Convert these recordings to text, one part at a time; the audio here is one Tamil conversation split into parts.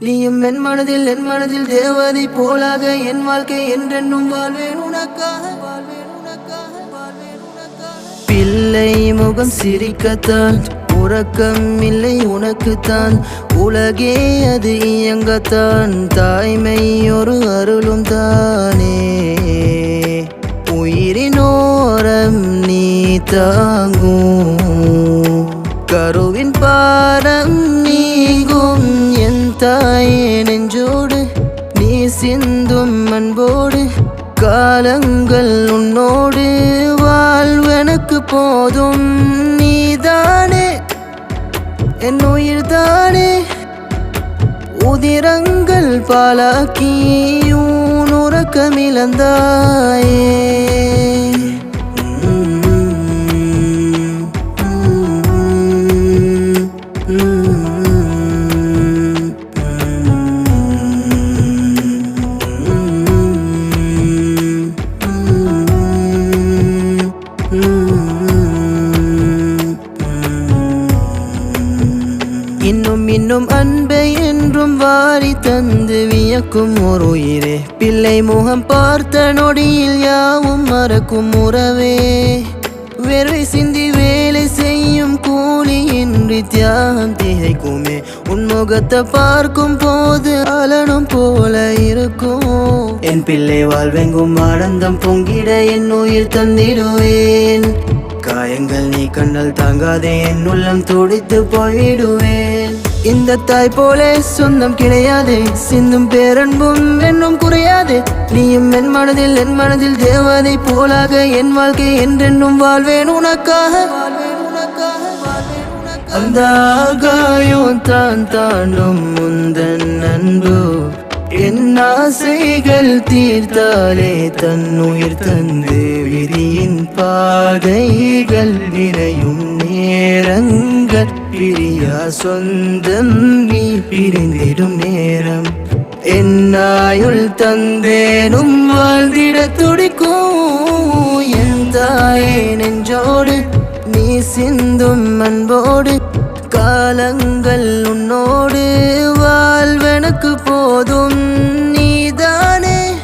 நீயும் என் மனதில் என் மனதில் தேவதை போலாக என் வாழ்க்கை என்றென்னும் வாழ்வேன் உனக்காக வாழ்வேன் உனக்காக வாழ்வேன் உனக்காக. பிள்ளை முகம் சிரிக்கத்தான் உறக்கம் இல்லை உனக்குத்தான். உலகே அது இயங்கத்தான் தாய்மை ஒரு அருளும் தானே. உயிரினோரம் நீ தாங்க தாயே நெஞ்சோடு நீ சிந்தும் அன்போடு காலங்கள் உன்னோடு வாழ்வெனக்கு போதும். நீதானே என் உயிர் தானே. உதிரங்கள் பாலாக்கியும் உறக்கமிழந்தாயே. இன்னும் இன்னும் அன்பை என்றும் வாரி தந்து வியக்கும் ஒரு உயிரே. பிள்ளை முகம் பார்த்த நொடியில் யாவும் மறக்கும் உறவே. வேர்வை சிந்தி வேலை செய்யும் கூலி இன்றி தியாகம் திகைக்குமே. உன்முகத்தை பார்க்கும் போது அலனும் போல இருக்கும். என் பிள்ளை வாழ்வெங்கும் ஆனந்தம் பொங்கிட என் உயிர் தந்திடுவேன். காயங்கள் நீ கண்ணல் தாங்காதே என் உள்ளம் துடித்து போயிடுவேன் இந்த தாய் போலே சொந்தம் கிடையாதே சிந்தும் பேரன்பும் என்னும் குறையாதே. நீயும் என் மனதில் என் மனதில் தேவதை போலாக என் வாழ்க்கை என்றென்னும் வாழ்வேன் உனக்காக. வாழ்வேன் உனக்காக அந்த ஆகாயம் தான் தாண்டும் முந்தன் அன்பு. என் ஆசைகள் தீர்த்தாலே தன்னுயிர் தந்து விதியின் பாதைகள் நிறையும் நேரங்கள். பிரியா சொந்தம் நீ பிரிந்திடும் நேரம் என்னாயுள் தந்தேனும் வாழ்ந்திட துடிக்கும். என் தாயே நெஞ்சோடு நீ சிந்தும் அன்போடு காலங்கள் உன்னோடு எனக்கு போதும் நீதானே.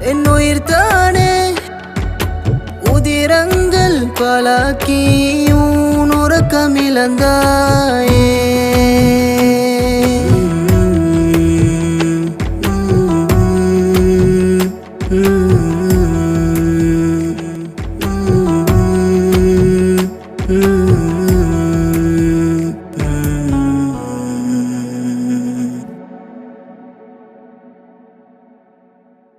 என் உயிர் தானே. உதிரங்கள் பலாக்கி ஊன் உறக்கமிழந்தாயே